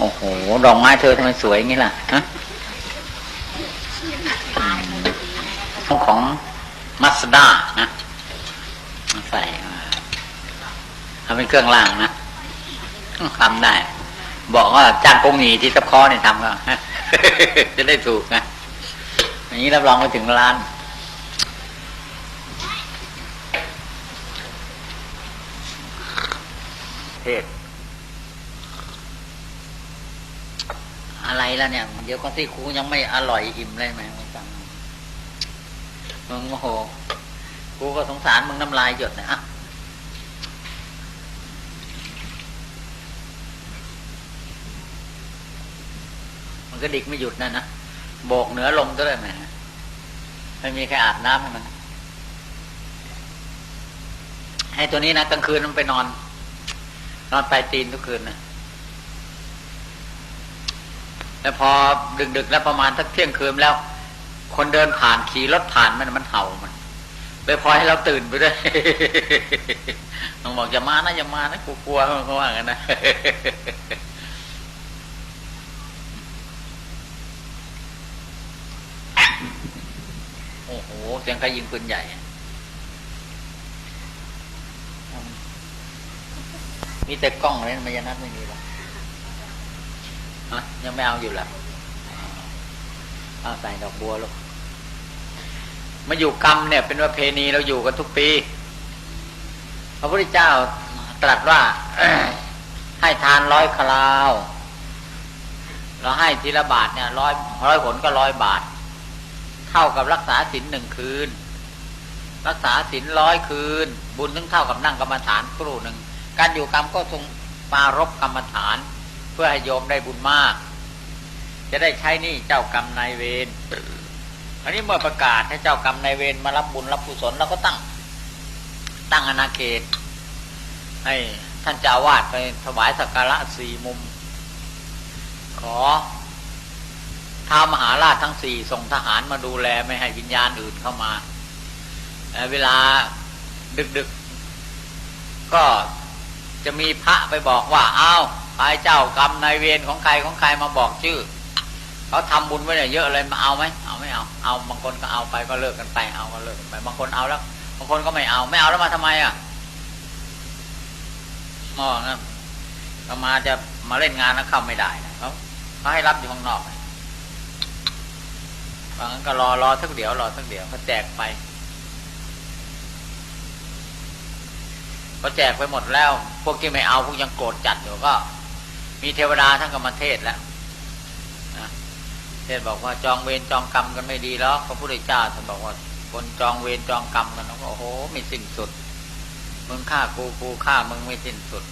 โอ้โหดอกไม้เธอทำไมสวยอย่างนี้ล่ะฮะอืมของมัสด้านะใส่ทำเป็นเครื่องรางนะทำได้ บอกว่าจ้างกงหนีที่ตะคอเนี่ยทำก็จะได้ถูกนะอย่างนี้รับรองไปถึงร้านเทศ อะไรแล้วเนี่ย เดี๋ยวก็ที่ครูยังไม่อร่อยอิ่มเลยไหมมึงฟังมึงโอ้โหครูก็สงสารมึงน้ำลายหยดนะอะมันก็ดิกไม่หยุดนะนะโบกเหนือลมก็เลยไหมไม่มีใครอาบน้ำให้มันให้ตัวนี้นะกลางคืนมันไปนอน นอนปลายตีนทุกคืนนะ แล้วพอดึกๆแล้วประมาณสักเที่ยงคืนแล้ว คนเดินผ่านขี่รถผ่านมันมันเห่ามันเลยพอให้เราตื่นไปด้วยต้องบอกอย่ามานะอย่ามานะกูกลัวมันก็ว่ากันนะโอ้โหเสียงใครยิงปืนใหญ่มีแต่กล้องเลยมายานัดไม่มีหรอก ฮะยังไม่เอาอยู่ละเอาใส่ดอกบัวลูกมาอยู่กรรมเนี่ยเป็นประเพณีเราอยู่กันทุกปี พระพุทธเจ้าตรัสว่าให้ทานร้อยคราว เราให้ทีละบาทเนี่ยร้อยร้อยผลก็ร้อยบาท เท่ากับรักษาศีลหนึ่งคืน รักษาศีลร้อยคืน บุญถึงเท่ากับนั่งกรรมฐานครู่หนึ่ง การอยู่กรรมก็ทรงปารบกรรมฐาน พื่อให้โยมได้บุญมาก จะได้ใช้หนี่เจ้ากรรมนายเวรอันนี้เมื่อประกาศให้เจ้ากรรมนายเวรมารับบุญรับกุศลเราก็ตั้ง ตั้งอนาเขต ให้ท่านเจ้าวาดไปถวายสักการะสี่มุม ขอท้ามหาราชทั้งสี่ส่งทหารมาดูแลไม่ให้วิญญาณอื่นเข้ามา เวลาดึกๆก็จะมีพระไปบอกว่า เอ้า ใครเจ้ากรรมนายเวรของใครของใครมาบอกชื่อเขาทำบุญไว้เนี่ยเยอะเลยมาเอาไหมเอาไม่เอาเอาบางคนก็เอาไปก็เลิกกันไปเอาก็เลิกกันไป บางคนเอาแล้ว บางคนก็ไม่เอาไม่เอาแล้วมาทำไมอะอ๋อนะก็มาจะมาเล่นงานแล้วเข้าไม่ได้นะเขาเขาให้รับอยู่ข้างนอกบางนั้นก็รอรอสักเดี๋ยวรอสักเดี๋ยวเขาแจกไปพอแจกไปหมดแล้ว พวกที่ไม่เอาพวกยังโกรธจัดอยู่ก็ มีเทวดาทั้งกรรมเทศแล้วนะเทศบอกว่าจองเวรจองกรรมกันไม่ดีแล้วพระพุทธเจ้าท่านบอกว่าคนจองเวรจองกรรมกันแล้วก็โอ้โหไม่สิ้นสุดมึงฆ่ากูกูฆ่ามึงไม่สิ้นสุด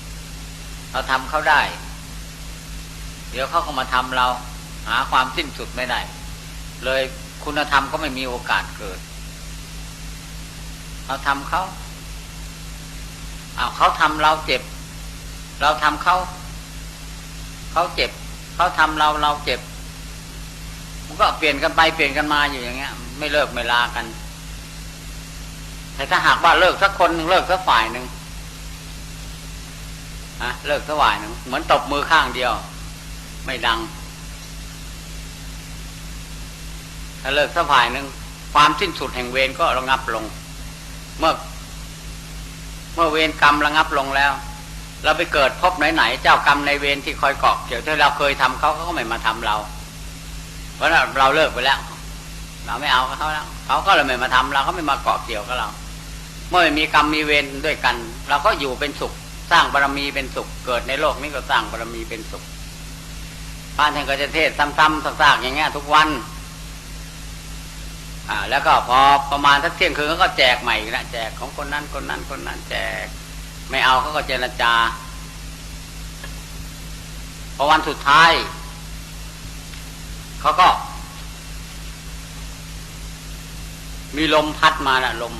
เราทำเขาได้ เดี๋ยวเขาก็มาทำเรา หาความสิ้นสุดไม่ได้ เลยคุณธรรมก็ไม่มีโอกาสเกิดเราทำเขาเอ้าเขาทำเราเจ็บ เราทำเขา เขาเจ็บ เขาทำเราเราเจ็บ มันก็เปลี่ยนกันไปเปลี่ยนกันมาอยู่อย่างเงี้ย ไม่เลิกไม่ลากัน แต่ถ้าหากว่าเลิกสักคนหนึ่งเลิกสักฝ่ายหนึ่งอะเลิกสักฝ่ายหนึ่งเหมือนตบมือข้างเดียว ไม่ดัง ถ้าเลิกสักฝ่ายหนึ่งความสิ้นสุดแห่งเวรก็ระงับลง เมื่อ เมื่อเวรกรรมระงับลงแล้ว เราไปเกิดพบไหนๆเจ้ากรรมในเวรที่คอยเกาะเกี่ยวที่เราเคยทำเขาเขาก็ไม่มาทำเรา เพราะเราเลิกไปแล้ว เราไม่เอาเขาแล้วเขาก็เลยไม่มาทำเราเขาไม่มาเกาะเกี่ยวกับเรา เมื่อม่มีกรรมมีเวรด้วยกัน เราก็อยู่เป็นสุข สร้างบารมีเป็นสุข เกิดในโลกนี้ก็สร้างบารมีเป็นสุขพระท่านก็จะเทศซ้ำๆซากๆอย่างเงี้ยทุกวันอ่าแล้วก็พอประมาณสักเที่ยงคืนเขาก็แจกใหม่อีกแล้วแจกของคนนั้นคนนั้นคนนั้นแจก ไม่เอาเขาก็เจรจาพอวันสุดท้ายเขาก็ มีลมพัดมาน่ะลม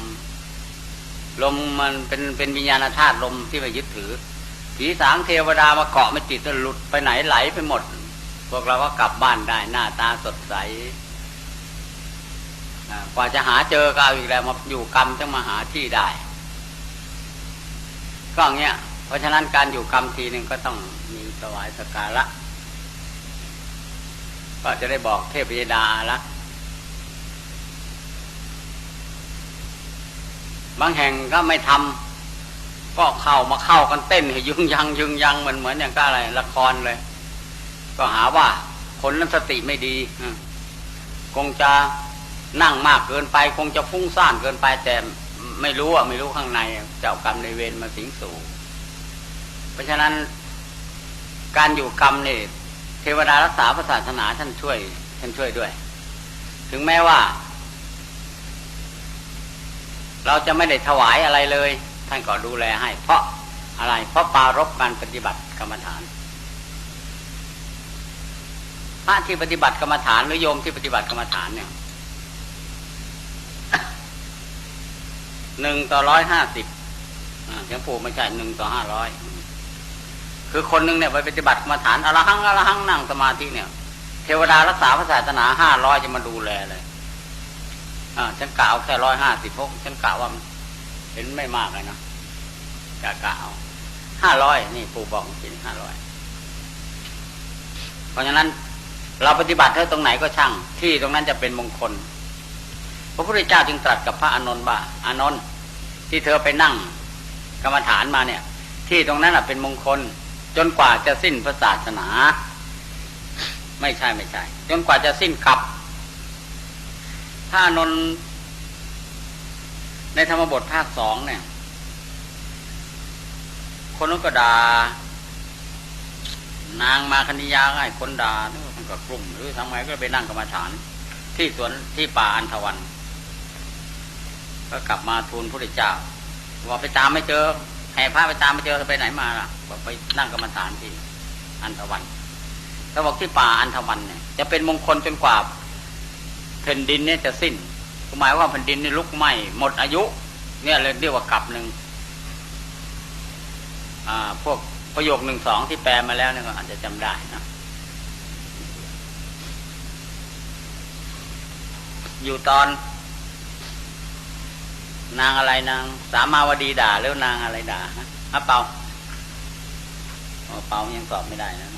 ลมมันเป็นเป็นวิญญาณธาตุลมที่ไม่ยึดถือ ผีสางเทวดามาเกาะไม่ติดหลุดไปไหนไหลไปหมด พวกเราก็กลับบ้านได้หน้าตาสดใสกว่าจะหาเจอก็เอาอีกแล้วมาอยู่กรรมจะมาหาที่ได้ ก็อย่างเงี้ย เพราะฉะนั้นการอยู่กรรมทีหนึ่งก็ต้องมีถวายสการะ ก็จะได้บอกเทพยดาอารักษ์บางแห่งก็ไม่ทำก็เข้ามาเข้ากันเต้นให้ยึงยังยึงยังเหมือนเหมือนอย่างก็อะไรละครเลย ก็หาว่าคนนั้นสติไม่ดีคงจะนั่งมากเกินไป คงจะฟุ้งซ่านเกินไปแต่ ไม่รู้อะไม่รู้ข้างในเจ้ากรรมในเวรมาสิงสู่ เพราะฉะนั้น การอยู่กรรมนี่เทวดารักษาพระศาสนาท่านช่วย ท่านช่วยด้วย ถึงแม้ว่า เราจะไม่ได้ถวายอะไรเลย ท่านก็ดูแลให้ เพราะอะไร เพราะปารบการปฏิบัติกรรมฐานพระที่ปฏิบัติกรรมฐานหรือโยมที่ปฏิบัติกรรมฐานเนี่ย หนึ่งต่อร้อยห้าสิบยังผูกไม่ใช่หนึ่งต่อห้าร้อยคือคนหนึ่งเนี่ยไปปฏิบัติกรรมฐานอรหังอรหังนั่งสมาธิเนี่ย เทวดารักษาพระศาสนาห้าร้อยจะมาดูแลเลยอ่าฉันกล่าวแค่ร้อยห้าสิบพกฉันกล่าวว่าเห็นไม่มากเลยนะกะกล่าวห้าร้อยนี่ปู่บอกจริงห้าร้อยเพราะฉะนั้นเราปฏิบัติเท่าตรงไหนก็ช่าง ที่ตรงนั้นจะเป็นมงคล ระพุทธเจ้าจึงตรัสกับพระอานนท์ว่าอานนท์ที่เธอไปนั่ง กรรมฐานมาเนี่ย ที่ตรงนั้นเป็นมงคล จนกว่าจะสิ้นพระศาสนา ไม่ใช่ไม่ใช่ จนกว่าจะสิ้นกับพระอานนท์ในธรรมบทภาคสองเนี่ย คนนั้นก็ด่านางมาคณิยาให้คนด่าท่านก็กลุ่มหรือทำไงก็ไปนั่งกรรมฐาน ที่สวนที่ป่าอันทวัน ก็กลับมาทูลพระเจ้าว่าไปตามไม่เจอแห่พระไปตามไม่เจอไปไหนมาล่ะบอกไปนั่งกรรมฐานที่อันทวันเขาบอกที่ป่าอันทวันเนี่ย จะเป็นมงคลจนกว่าแผ่นดินเนี่ยจะสิ้นหมายว่าแผ่นดินนี่ลุกไหม้หมดอายุ เนี่ยเลยเรียกว่ากลับหนึ่งอ่าพวกประโยคหนึ่งสองที่แปลมาแล้วเนี่ยก็อาจจะจำได้นะอยู่ตอน นางอะไรนาง สามาวดีด่าแล้วนางอะไรด่าฮะเปาเปายังตอบไม่ได้นะ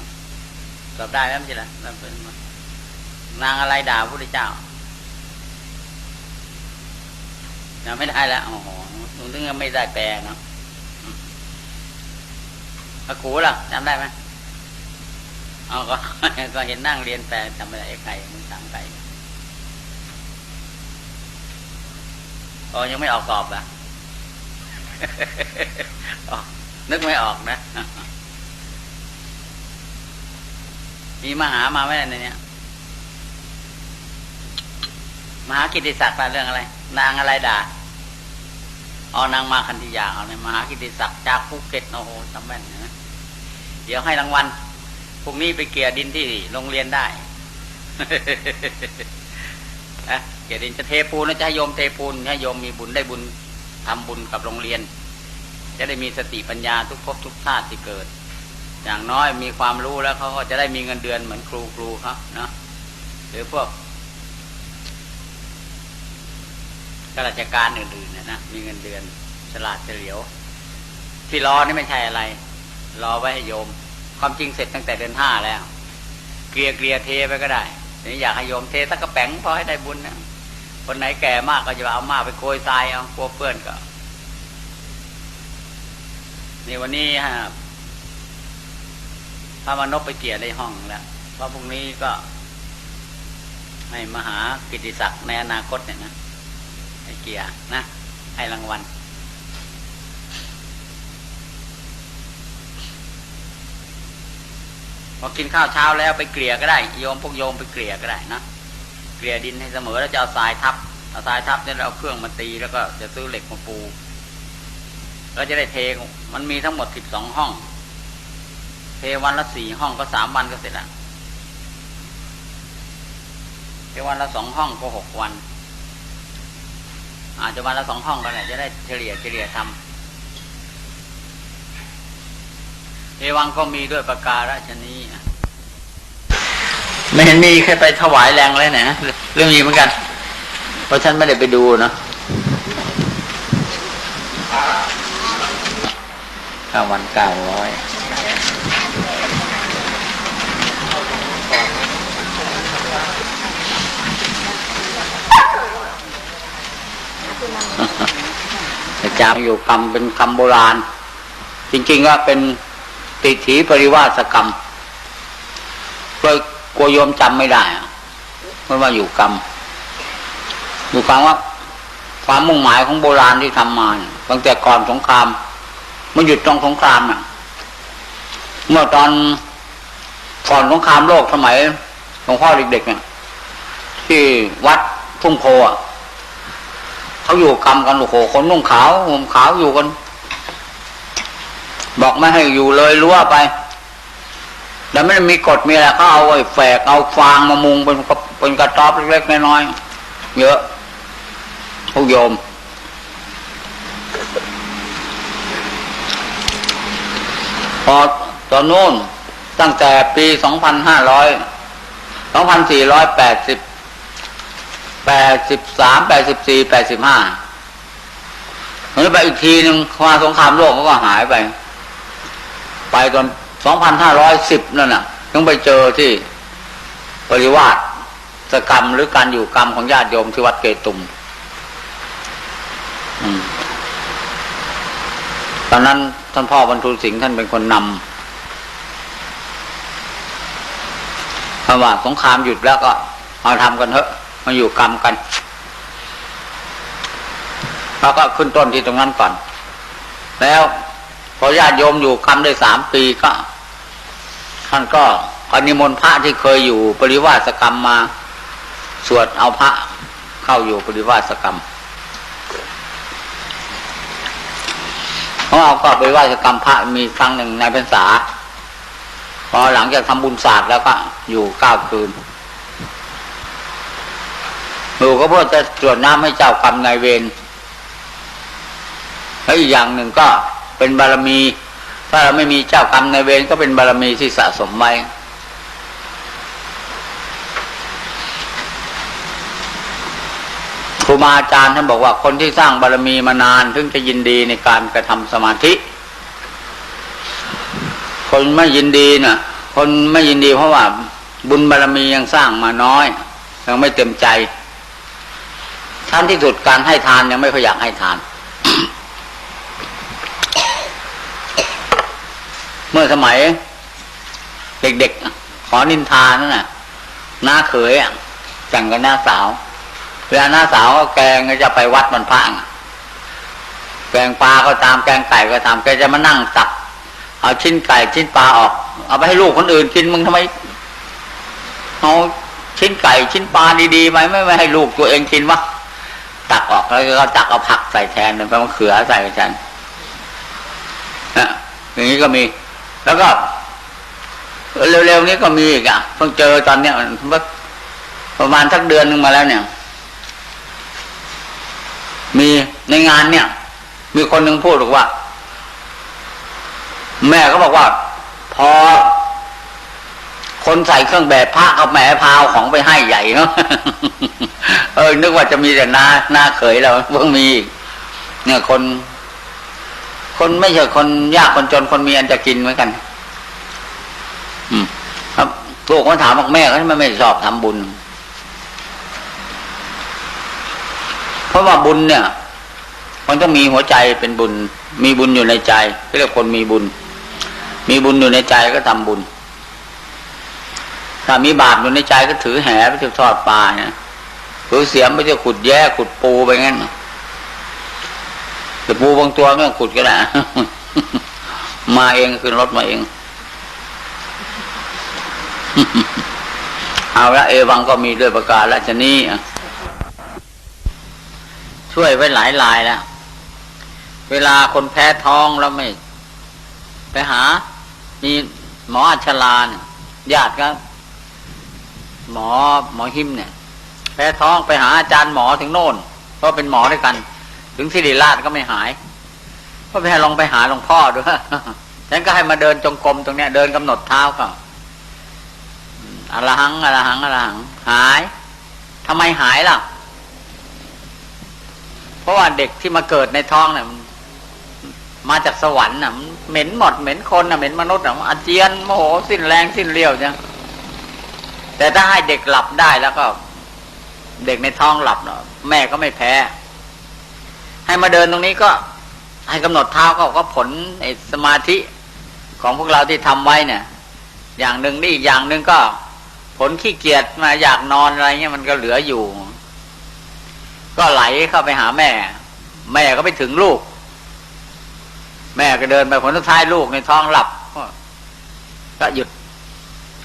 ตอบได้แล้วไม่ใช่หรอแล้วเป็นนางอะไรด่าพระพุทธเจ้าจำไม่ได้แล้วโอ้โหหนูนึกว่าไม่ได้แปลเนาะพระกูล่ะจำได้ไหมเอาก็ก็เห็นนั่งเรียนแปลจำไม่ได้ไอ้ไก่มันถามไก่ อ๋อยังไม่ออกสอบอะอ๋อนึกไม่ออกนะ มีมหามาไหมในเนี้ยมหากิติศักดิ์เรื่องอะไร นางอะไรด่าเอ๋อนางมาคันธิยาเอาเนี่ยมหากิติศักดิ์จากภูเก็ตโอ้โหจำแม่นนะเดี๋ยวให้รางวัลพรุ่งนี้ไปเกลี่ยดินที่โรงเรียนได้นะ กียรติจะเทปูนนะจะให้โยมเทปูนให้โยมมีบุญได้บุญทำบุญกับโรงเรียน จะได้มีสติปัญญาทุกภพทุกชาติที่เกิด อย่างน้อยมีความรู้แล้วเขาก็จะได้มีเงินเดือนเหมือนครูครูครับเนาะหรือพวกข้าราชการอื่นๆนะนะมีเงินเดือนฉลาดเฉลียว ที่รอนี่ไม่ใช่อะไร รอไว้ให้โยม ความจริงเสร็จตั้งแต่เดือนห้าแล้ว เกลียเกลียเทไปก็ได้นี่อยากให้โยมเทสักกระแป๋งพอให้ได้บุญนะ คนไหนแก่มากก็จะเอามากไปโกยทรายเอากลัวเปื้อนก็นี่วันนี้ฮะพระมานพไปเกี่ยในห้องแล้วเพราะพรุ่งนี้ก็ ให้มหากิติศักดิ์ในอนาคตเนี่ยนะให้เกี่ยนะ ให้รางวัลพอกินข้าวเช้าแล้วไปเกลี่ยก็ได้โยมพวกโยมไปเกลี่ยก็ได้นะ เกลี่ยดินให้เสมอแล้วจะเอาทรายทับเอาทรายทับเนี่ยเราเอาเครื่องมาตีแล้วก็จะซื้อเหล็กมาปูเราจะได้เทมันมีทั้งหมดสิบสองห้อง เทวันละสี่ห้องก็สามวันก็เสร็จละเทวันละสองห้องก็หกวัน อาจจะวันละสองห้องก็ได้จะได้เฉลี่ยเฉลี่ยทำเอวังก็มีด้วยประการฉนี้ ไม่เห็นมีใครไปถวายแรงเลยนะเรื่องนี้เหมือนกัน เพราะฉันไม่ได้ไปดูเนาะเก้าวันเก้าร้อยจามอยู่คำเป็นคำโบราณ จริงๆว่าเป็นติถีปริวาสกรรม ลัวโยมจำไม่ได้อะเพราะว่าอยู่กรรมอยู่ความว่าความมุ่งหมายของโบราณที่ทำมาตั้งแต่ก่อนสงครามมันหยุดตรงสงครามอะ เมื่อตอนก่อนสงครามโลกสมัยหลวงพ่อเด็กๆเนี่ยที่วัดทุ่งโพอะเขาอยู่กรรมกันโอ้โหคนนุ่งขาวห่มขาวอยู่กัน บอกไม่ให้อยู่เลยรั้วไป แล้วไม่มีกฎมีอะไรเขาเอาไอ้แฝกเอาฟางมามุงเป็นเป็นกระต๊อบเล็กๆน้อยๆเยอะพวกโยม พอตอนนู้นตั้งแต่ปีสองพันห้าร้อยสองพันสี่ร้อยแปดสิบแปดสิบสามแปดสิบสี่แปดสิบห้าแล้วไปอีกทีหนึ่งมาสงครามโลกเขาก็หายไป ไปตอน สองพันห้าร้อยสิบนั่นน่ะต้องไปเจอที่ปริวาสสกรรมหรือการอยู่กรรมของญาติโยมที่วัดเกตุมอตอนนั้นท่านพ่อบรรทุสิงห์ท่านเป็นคนนำคำว่าสงครามหยุดแล้วก็มาทำกันเถอะมาอยู่กรรมกัน แล้วก็ขึ้นต้นที่ตรงนั้นก่อน แล้วพอญาติโยมอยู่กรรมได้สามปีก็ ท่านก็อนิมนต์พระที่เคยอยู่ปริวาสกรรมมาสวดเอาพระเข้าอยู่ปริวาสกรรมเพราะเอาก็ปไหว้กรรมพระมีครั้งหนึ่งในพรรษาพอหลังจากทำบุญศาสตร์แล้วก็อยู่เก้าคืนอยู่ก็เพื่อจะตรวจน้ำให้เจ้ากรรมนายเวรแล้วอีกอย่างหนึ่งก็เป็นบารมี ถ้าเราไม่มีเจ้ากรรมในเวรก็เป็นบารมีที่สะสมไว้ครูบาอาจารย์ท่านบอกว่าคนที่สร้างบารมีมานานถึงจะยินดีในการกระทำสมาธิ คนไม่ยินดีน่ะ คนไม่ยินดีเพราะว่าบุญบารมียังสร้างมาน้อยยังไม่เต็มใจท่านที่สุดการให้ทานยังไม่ค่อยอยากให้ทาน เมื่อสมัย เด็กๆ ขอนินทานั่นน่ะ หน้าเขยอะจังกับหน้าสาว เวลาหน้าสาวก็แกงก็จะไปวัดมันพระแกงปลาก็ตามแกงไก่ก็ตามแกจะมานั่งตักเอาชิ้นไก่ชิ้นปลาออก เอาไปให้ลูกคนอื่นกินมึงทำไมเอาชิ้นไก่ชิ้นปลาดีๆไหมไม่ไม่ให้ลูกตัวเองกินวะตักออกแล้วก็ตักเอาผักใส่แทนเป็นมะเขือใส่แทนนะอย่างนี้ก็มี แล้วก็เร็วๆนี้ก็มีอีกอะเพิ่งเจอตอนเนี้ยประมาณสักเดือนหนึ่งมาแล้วเนี่ย มีในงานเนี่ย มีคนหนึ่งพูดบอกว่า แม่ก็บอกว่า พอ คนใส่เครื่องแบบพระกับแหม่พาวของไปให้ใหญ่เนาะเออนึกว่าจะมีแต่หน้าหน้าเขยแล้วเพิ่งมีอีกเนี่ยคน คนไม่ใช่คนยากคนจนคนมีอันจะกินเหมือนกัน อืม ครับลูกเขาถามบอกแม่เขาทำไมไม่ชอบทำบุญ เพราะว่าบุญเนี่ยมันต้องมีหัวใจเป็นบุญ มีบุญอยู่ในใจเรียกคนมีบุญ มีบุญอยู่ในใจก็ทำบุญ ถ้ามีบาปอยู่ในใจก็ถือแหไปเที่ยวทอดปลาเนี่ยถือเสียมไปเที่ยวขุดแย่ขุดปูไปงั้นแต่ปูบางตัวไม่ต้องขุดก็ได้มาเองขึ้นรถมาเอง เอาละเอวังก็มีด้วยประกาศและชนี้ช่วยไว้หลายลายแล้ว เวลาคนแพ้ท้องแล้วไม่ ไปหา มีหมออัชลาเนี่ยญาติก็หมอหมอหิมเนี่ย แพ้ท้องไปหาอาจารย์หมอถึงโน่นเพราะเป็นหมอด้วยกัน ถึงสิริราชก็ไม่หายก็ไปลองไปหาหลวงพ่อด้วยฉันก็ให้มาเดินจงกรมตรงเนี้ย เดินกำหนดเท้าก็อรหังอรหังอรหัง หายทำไมหายล่ะ เพราะว่าเด็กที่มาเกิดในท้องเนี่ยมันมาจากสวรรค์น่ะเหม็นหมดเหม็นคนน่ะเหม็นมนุษย์น่ะอาเจียนโมโหสิ้นแรงสิ้นเลี้ยวจ้ะแต่ถ้าให้เด็กหลับได้แล้วก็ เด็กในท้องหลับเนาะแม่ก็ไม่แพ้ ให้มาเดินตรงนี้ก็ให้กำหนดเท้าก็ก็ผลไอ้สมาธิของพวกเราที่ทำไว้เนี่ย อย่างหนึ่งนี่อีกอย่างหนึ่งก็ ผลขี้เกียจมาอยากนอนอะไรเงี้ยมันก็เหลืออยู่ ก็ไหลเข้าไปหาแม่ แม่ก็ไปถึงลูก แม่ก็เดินไปผลสุดท้ายลูกในท้องหลับ ก็หยุด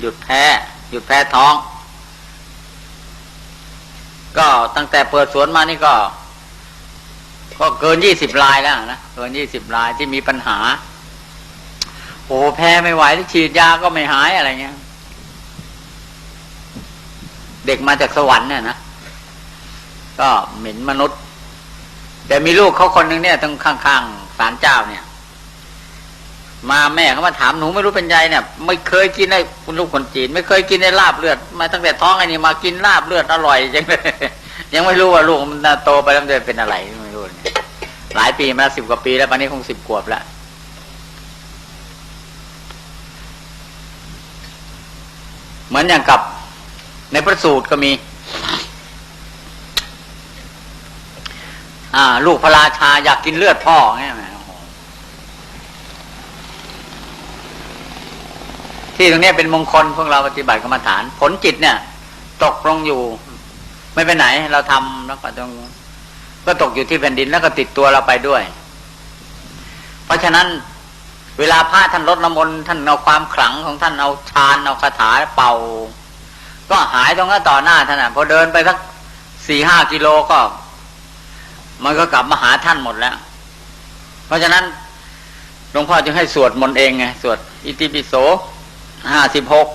หยุดแพ้ หยุดแพ้ท้อง ก็ตั้งแต่เปิดสวนมานี่ก็ ก็เกินยี่สิบลายแล้วนะเกินยี่สิบลายที่มีปัญหา โอ้แพ้ไม่ไหวที่ฉีดยาก็ไม่หายอะไรเงี้ย เด็กมาจากสวรรค์เนี่ยนะก็เหม็นมนุษย์ แต่มีลูกเขาคนหนึ่งเนี่ยตรงข้างๆศาลเจ้าเนี่ย มาแม่เขามาถามหนูไม่รู้เป็นใจเนี่ย ไม่เคยกินไอ้คุณลูกคนจีน ไม่เคยกินไอ้ลาบเลือด มาตั้งแต่ท้องไอ้นี่มากินลาบเลือดอร่อยจังเลยยังไม่รู้ว่าลูกมันโตไปแล้วจะเป็นอะไรไม หลายปีมาสิบกว่าปีแล้วตอนนี้คงสิบขวบแล้วเหมือนอย่างกับในพระสูตรก็มี อ่า ลูกพระราชาอยากกินเลือดพ่อไงที่ตรงนี้เป็นมงคลพวกเราปฏิบัติกรรมฐาน ผลจิตเนี่ย ตกลงอยู่ ไม่ไปไหน เราทำแล้วก็ต้อง ก็ตกอยู่ที่แผ่นดินแล้วก็ติดตัวเราไปด้วย เพราะฉะนั้นเวลาพระท่านลดน้ำมนต์ท่านเอาความขลังของท่านเอาฌานเอาคาถาเป่า ก็หายตรงนั้นต่อหน้าท่านอะพอเดินไปสักสี่ห้ากิโลก็ มันก็กลับมาหาท่านหมดแล้ว เพราะฉะนั้นหลวงพ่อจึงให้สวดมนต์เองไงสวดอิติปิโสห้าสิบหก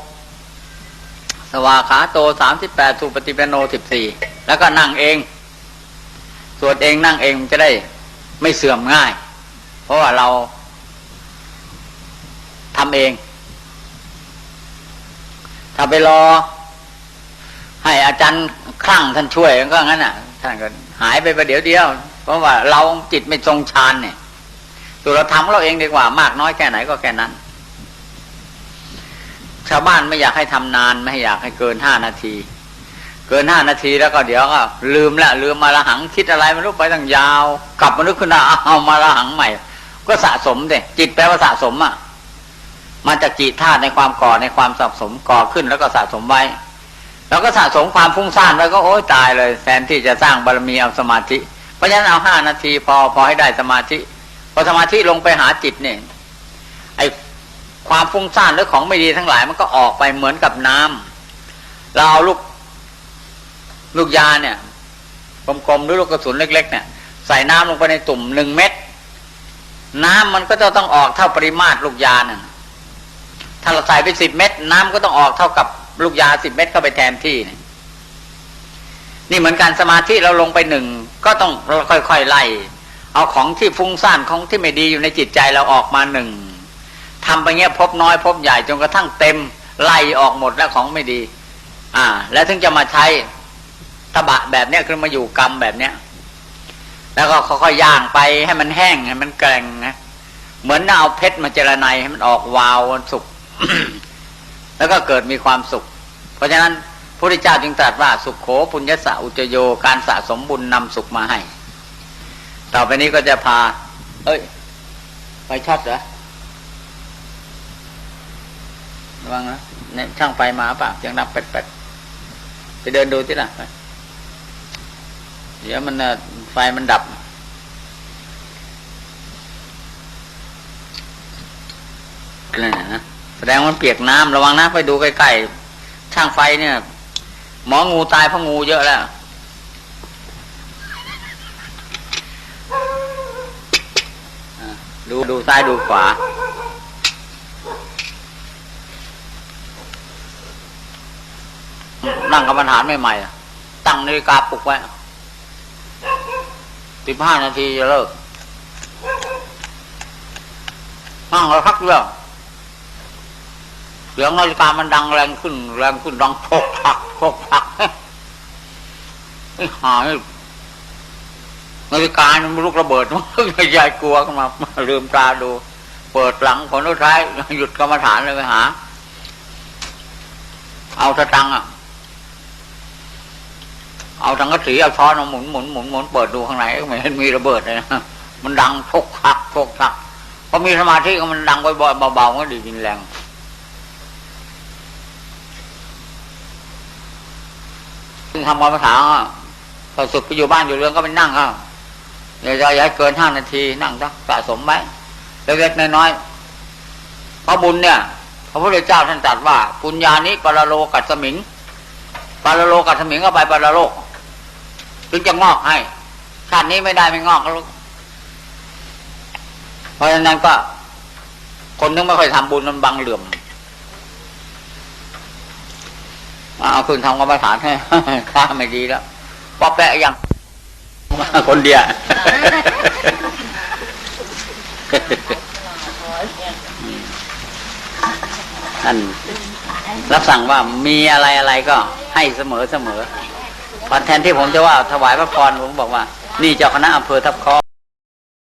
สวาขาโตสามสิบแปดสุปฏิปโนสิบสี่แล้วก็นั่งเอง สวดเองนั่งเองจะได้ไม่เสื่อมง่าย เพราะว่าเราทำเอง ถ้าไปรอ ให้อาจารย์คลั่งท่านช่วยก็งั้นอะ ท่านก็หายไปประเดี๋ยวเดียว เพราะว่าเราจิตไม่ทรงฌานเนี่ย ตัวเราทำเราเองดีกว่ามากน้อยแค่ไหนก็แค่นั้น ชาวบ้านไม่อยากให้ทำนาน ไม่อยากให้เกินห้านาที เกินห้านาทีแล้วก็เดี๋ยวก็ลืมละลืมมาละหังคิดอะไรไม่รู้ไปตั้งยาว กลับมานึกขึ้นมาเอามาละหังใหม่ ก็สะสมเด็จิตแปลว่าสะสมอะมาจากจิตธาตุในความก่อในความสะสมก่อขึ้นแล้วก็สะสมไว้ แล้วก็สะสมความฟุ้งซ่านไว้ก็โอ้ยตายเลยแทนที่จะสร้างบารมีเอาสมาธิ เพราะฉะนั้นเอาห้านาทีพอพอให้ได้สมาธิพอสมาธิลงไปหาจิตเนี่ยไอความฟุ้งซ่านหรือของไม่ดีทั้งหลายมันก็ออกไปเหมือนกับน้ำเราเอาลูก ลูกยาเนี่ยกลมๆหรือลูกกระสุนเล็ก ๆ เนี่ย ใส่น้ำลงไปในตุ่มหนึ่งเม็ดน้ำมันก็จะต้องออกเท่าปริมาตรลูกยานั่นถ้าเราใส่ไปสิบเม็ดน้ำก็ต้องออกเท่ากับลูกยาสิบเม็ดเข้าไปแทนที่เนี่ยนี่เหมือนการสมาธิเราลงไปหนึ่งก็ต้องค่อยๆไล่เอาของที่ฟุ้งซ่านของที่ไม่ดีอยู่ในจิตใจเราออกมาหนึ่งทำไปเงี้ยพบน้อยพบใหญ่จนกระทั่งเต็มไล่ออกหมดแล้วของไม่ดี อ่า แล้วถึงจะมาใช้ ตะบะแบบเนี้ยคือมาอยู่กรรมแบบเนี้ยแล้วก็ค่อยๆย่างไปให้มันแห้งให้มันแกร่งนะเหมือนเอาเพชรมาเจรไนให้มันออกวาววันสุกแล้วก็เกิดมีความสุข เพราะฉะนั้นพระพุทธเจ้าจึงตรัสว่าสุขโขปุญญสะอุจโยการสะสมบุญนำสุขมาให้ ต่อไปนี้ก็จะพา เอ้ย ไปช็อตเหรอระวังนะเนี่ยช่างไฟมาป่ะยังนับเป็ดเป็ดไปเดินดูที่ล่ะ เดี๋ยวมันไฟมันดับ นั่นนะแสดงมันเปียกน้ำระวังนะไปดูใกล้ๆช่างไฟเนี่ย หมองูตายเพราะงูเยอะแล้วดูดูซ้ายดูขวา นั่งกรรมฐานใหม่ๆตั้งนาฬิกาปลุกไว้ สิบห้านาทีจะเลิกนั่งแล้วพักเรื่องเสียงนาฬิกามันดังแรงขึ้น แรงขึ้นดังโชกผักโชกผักไอ้หายนาฬิกามันลูกระเบิดมันใหญ่กลัวขึ้นมาลืมตาดู เปิดหลังผลท้ายหยุดกรรมฐานเลยไปหา เอาสตังอะ เอาสังกะสีเอาช้อนเอาหมุนหมุนหมุนหมุนเปิดดูข้างในไม่เห็นมีระเบิดเลยนะมันดังพกคักพกคักพอมีสมาธิก็มันดังบ่อยๆเบาๆก็ดีกินแรงซึ่งทำกรรมฐานอะพอสุดไปอยู่บ้านอยู่เรื่อนก็ไปนั่งก็อย่าจะย่าให้เกินห้านาทีนั่งสักสะสมไว้เล็กๆน้อยๆพระบุญเนี่ยพระพุทธเจ้าท่านตรัสว่าปุญญานิปรโลกัสมิงปรโลกัสสมิงก็ไปปรโลก ถึงจะงอกให้ ชาตินี้ไม่ได้ไม่งอกลูกเพราะฉะนั้นก็ คนนึงไม่ค่อยทำบุญมันบังเหลื่อมเอาคืนทำกรรมฐานให้ข้าไม่ดีแล้วป้อแปะยังคนเดียวท่านรับสั่งว่ามีอะไรอะไรก็ให้เสมอเสมอ พอแทนที่ผมจะว่าถวายพระพรผมบอกว่า นี่เจ้าคณะอำเภอทับคอ